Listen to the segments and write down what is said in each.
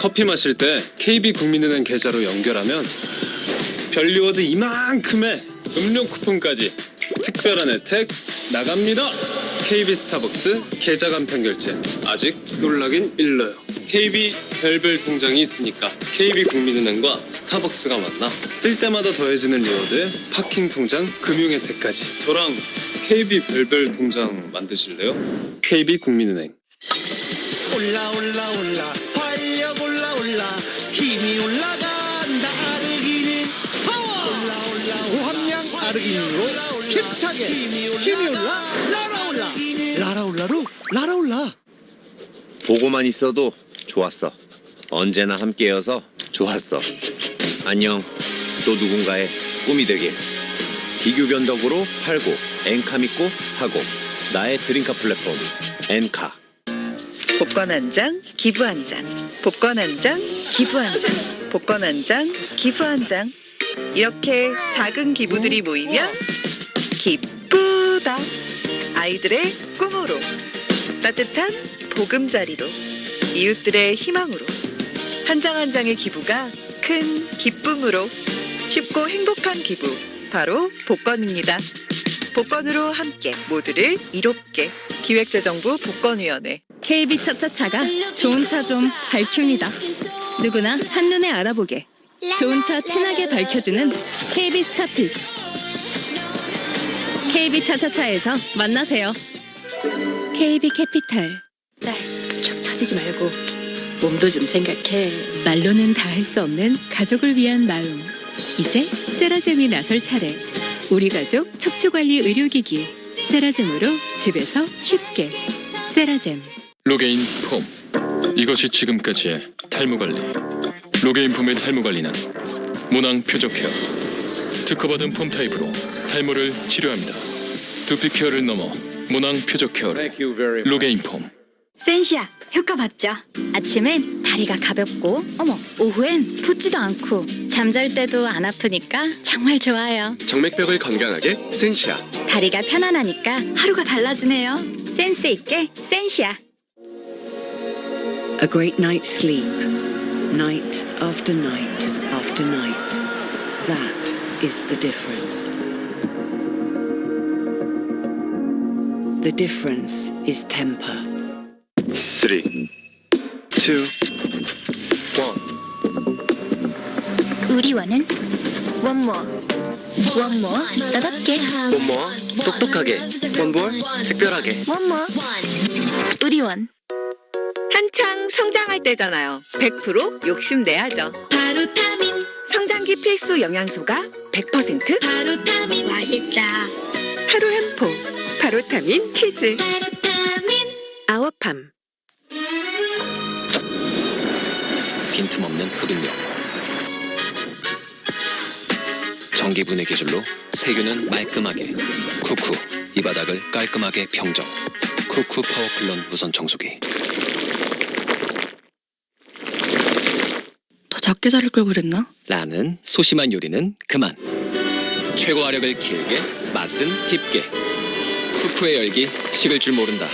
커피 마실 때 KB 국민은행 계좌로 연결하면 별리워드 이만큼의 음료 쿠폰까지 특별한 혜택 나갑니다. KB 스타벅스 계좌 간편 결제 아직 놀라긴 일러요. KB 별별 통장이 있으니까 KB 국민은행과 스타벅스가 만나 쓸 때마다 더해지는 리워드에 파킹 통장 금융 혜택까지 저랑 KB 별별 통장 만드실래요? KB 국민은행 올라 올라 올라. 활력 올라 올라. 힘이 올라간다 아르기닌 파워! 올라 올라. 고함량 아르기닌으로 힘차게. 힘이 올라 라라올라. 라라올라로 라라올라. 보고만 있어도 좋았어. 언제나 함께여서 좋았어. 안녕. 또 누군가의 꿈이 되길. 비교견덕으로 팔고 엔카 믿고 사고. 나의 드림카 플랫폼 엔카. 복권 한 장, 기부 한 장. 복권 한 장, 기부 한 장. 복권 한 장, 기부 한 장. 이렇게 작은 기부들이 모이면 기쁘다. 아이들의 꿈으로 따뜻한 보금자리로 이웃들의 희망으로 한 장 한 장의 기부가 큰 기쁨으로 쉽고 행복한 기부 바로 복권입니다. 복권으로 함께 모두를 이롭게 기획재정부 복권위원회 KB 차차차가 좋은 차 좀 밝힙니다. 누구나 한눈에 알아보게. 좋은 차 친하게 밝혀주는 KB 스타트. KB 차차차에서 만나세요. KB 캐피탈. 딸, 축 처지지 말고 몸도 좀 생각해. 말로는 다 할 수 없는 가족을 위한 마음. 이제 세라젬이 나설 차례. 우리 가족 척추관리 의료기기. 세라젬으로 집에서 쉽게. 세라젬. 로게인 폼. 이것이 지금까지의 탈모 관리. 로게인 폼의 탈모 관리는 모낭 표적 케어 특허받은 폼 타입으로 탈모를 치료합니다. 두피 케어를 넘어 모낭 표적 케어로 로게인 폼. 센시아 효과 봤죠? 아침엔 다리가 가볍고 어머 오후엔 붓지도 않고 잠잘 때도 안 아프니까 정말 좋아요. 정맥벽을 건강하게 센시아. 다리가 편안하니까 하루가 달라지네요. 센스 있게 센시아 A great night's sleep, night after night after night. That is the difference. The difference is temper. 3 2 우리와는 원모 원모 나답게 원모 똑똑하게 원볼 특별하게 원모 우리원 한창 성장할 때잖아요. 100% 욕심내야죠. 바로타민 성장기 필수 영양소가 100% 바로타민 맛있다 하루 한 포. 바로타민 퀴즈. 바로타민 아워팜. 빈틈없는 흡입력 전기분해 기술로 세균은 말끔하게 쿠쿠 이 바닥을 깔끔하게 평정 쿠쿠 파워 클론 무선 청소기 작게 자를 걸 그랬나? 라는 소심한 요리는 그만. 최고 화력을 길게 맛은 깊게. 쿠쿠의 열기 식을 줄 모른다.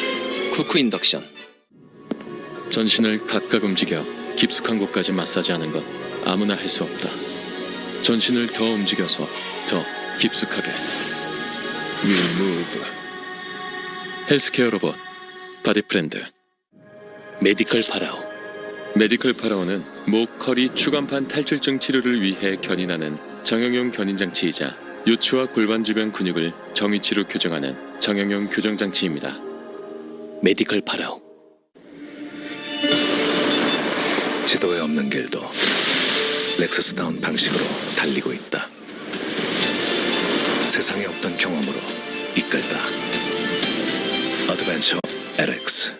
쿠쿠 인덕션. 전신을 각각 움직여 깊숙한 곳까지 마사지하는 건 아무나 할 수 없다. 전신을 더 움직여서 더 깊숙하게. 윌무브 헬스케어 로봇 바디프렌드. 메디컬 파라오 메디컬 파라오는 목, 허리, 추간판 탈출증 치료를 위해 견인하는 정형용 견인장치이자 요추와 골반 주변 근육을 정위치로 교정하는 정형용 교정장치입니다. 메디컬 파라오 지도에 없는 길도 렉서스다운 방식으로 달리고 있다. 세상에 없던 경험으로 이끌다. 어드벤처 LX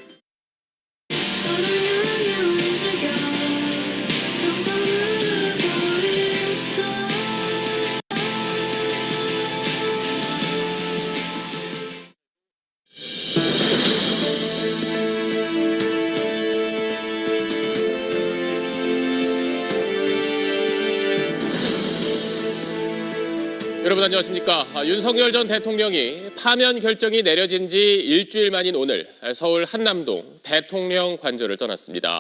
여러분 안녕하십니까. 아, 윤석열 전 대통령이 파면 결정이 내려진 지 일주일 만인 오늘 서울 한남동 대통령 관저를 떠났습니다.